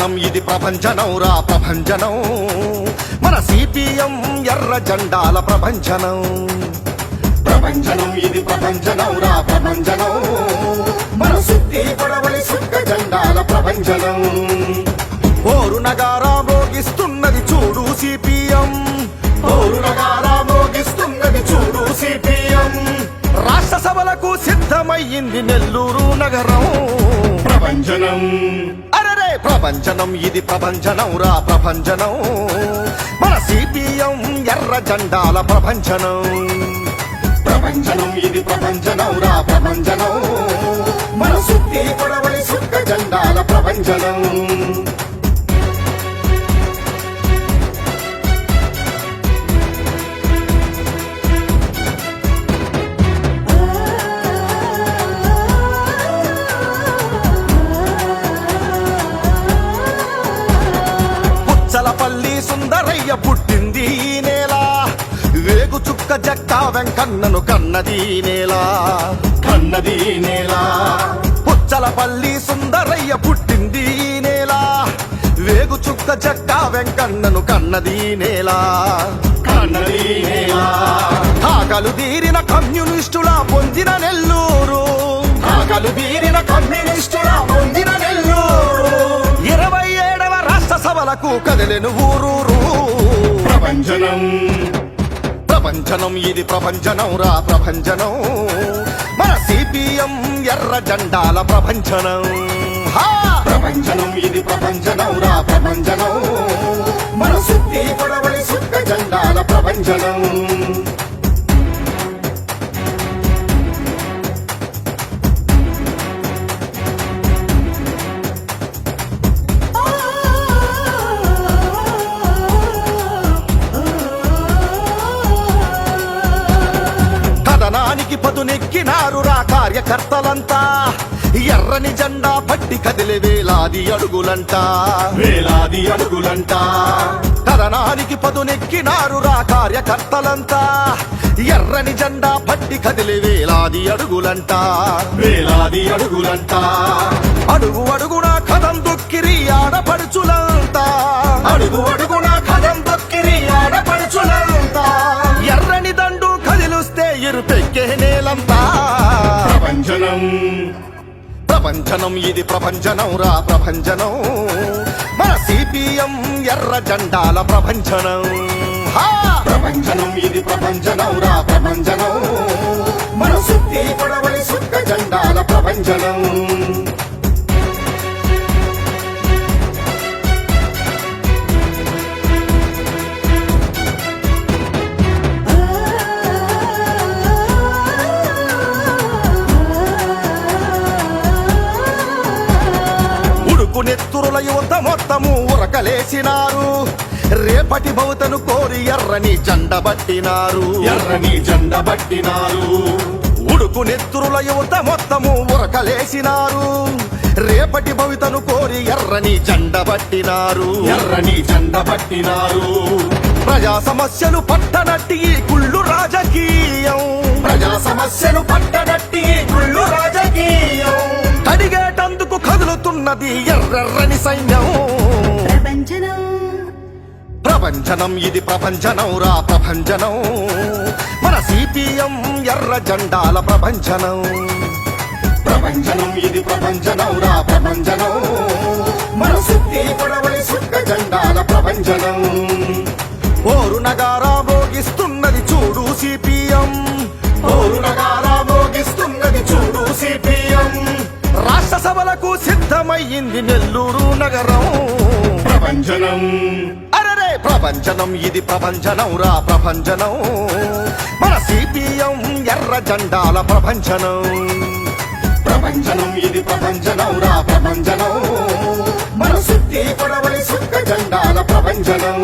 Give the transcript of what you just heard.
ప్రపంచనం ఇది ప్రపంచనం రా ప్రభంజనం మన సిపిఎం ఎర్ర జెండాల ప్రపంచనం. ప్రపంచనం ఇది ప్రపంచనం రా ప్రపంచనం. మన సుత్తి పడవలి సుక్క జెండాల ప్రపంచనం. ఓరు నగారా మోగిస్తున్నది చూడు సిపిఎం. ఓరు నగారా మోగిస్తున్నది చూడు సిపిఎం. రాష్ట్ర సభలకు సిద్ధమయ్యింది నెల్లూరు నగరం. ప్రపంచనం. ప్రపంచనం ఇది ప్రపంచనం రా ప్రపంచనం. మన సిపిఎం ఎర్ర జెండాల ప్రపంచనం. ప్రపంచనం ఇది ప్రపంచనం రా ప్రపంచనం. మన సుత్తి పడవలి సుక్క జెండాల ప్రపంచనం. పుచ్చలపల్లి సుందరయ్య పుట్టింది నేల. వేగు చుక్క జక్క వెంకన్నను కన్నది నేల. కన్నది నేల. పుచ్చలపల్లి సుందరయ్య పుట్టింది నేల. వేగు చుక్క జక్క వెంకన్నను కన్నది నేల. కన్నది నేల. ఆకలు తీరిన కమ్యూనిస్టుల పొందిన నెల్లూరు. ఆకలు తీరిన కమ్యూనిస్టుల పొందిన సభలకు కదిలెను ఊరూరు. ప్రభంజనం ప్రభంజనం ఇది ప్రభంజనం రా ప్రభంజనం మన సిపిఎం ఎర్ర జెండాల ప్రభంజనం హా! ప్రభంజనం ఇది ప్రభంజనం రా ప్రభంజనం మన సుత్తి పడవలి సుక్క జెండాల ప్రభంజనం కథనానికి పదునెక్కినారు రా కార్యకర్తలంతా. ఎర్రని జెండా పట్టి కదిలే వేలాది అడుగులంట. వేలాది అడుగులంట. కథనానికి పదునెక్కినారు రా కార్యకర్తలంతా. ఎర్రని జెండా పట్టి కదిలే వేలాది అడుగులంట. వేలాది అడుగులంట. అడుగు అడుగున కథం దొక్కిరి ఆడపడుచులంతా. అడుగు అడుగున ఎరుపెక్కే నేలంతా. ప్రభంజనం ప్రభంజనం ఇది ప్రభంజనం రా ప్రభంజనం మన సిపిఎం ఎర్ర జెండాల ప్రభంజనం హా! ప్రభంజనం ఇది ప్రభంజనం రా ప్రభంజనం మన సుత్తి పడవలి సుక్క ఉడుకు నెత్తురుల యువత మొత్తము ఉరకలేసినారు. రేపటి భవతను కోరి ఎర్రని జెండ బట్టినారు. ఎర్రని జెండ బట్టినారు. ఉడుకు నెత్తురుల యువత మొత్తము ఉరకలేసినారు. రేపటి భవితను కోరి ఎర్రని జెండ బట్టినారు. ఎర్రని జెండ బట్టినారు. ప్రజా సమస్యలు పట్టనట్టి ఈ కుళ్ళు రాజకీయం. ప్రజా సమస్యలు పట్టనట్టి ఈ కుళ్ళు రాజకీయం. కదులుతున్నది ఎర్రెర్రని సైన్యం. ప్రపంచనం. ఇది ప్రభంజనం రా ప్రభంజనం మన సిపిఎం ఎర్ర జెండాల ప్రభంజనం ప్రభంజనం ఇది ప్రభంజనం రా ప్రభంజనం మన సుత్తి పడవలి సుక్క జెండాల ప్రభంజనం ఓరు నగారా మోగిస్తున్నది చూడు సిపిఎం. ఓరు నగారా సభలకు సిద్ధమయ్యింది నెల్లూరు నగరం. ప్రభంజనం అరరే ప్రభంజనం ఇది ప్రభంజనం రా ప్రభంజనం మన సిపిఎం ఎర్ర జెండాల ప్రభంజనం ప్రభంజనం ఇది ప్రభంజనం రా ప్రభంజనం మన సుత్తి పడవలి సుక్క జెండాల ప్రభంజనం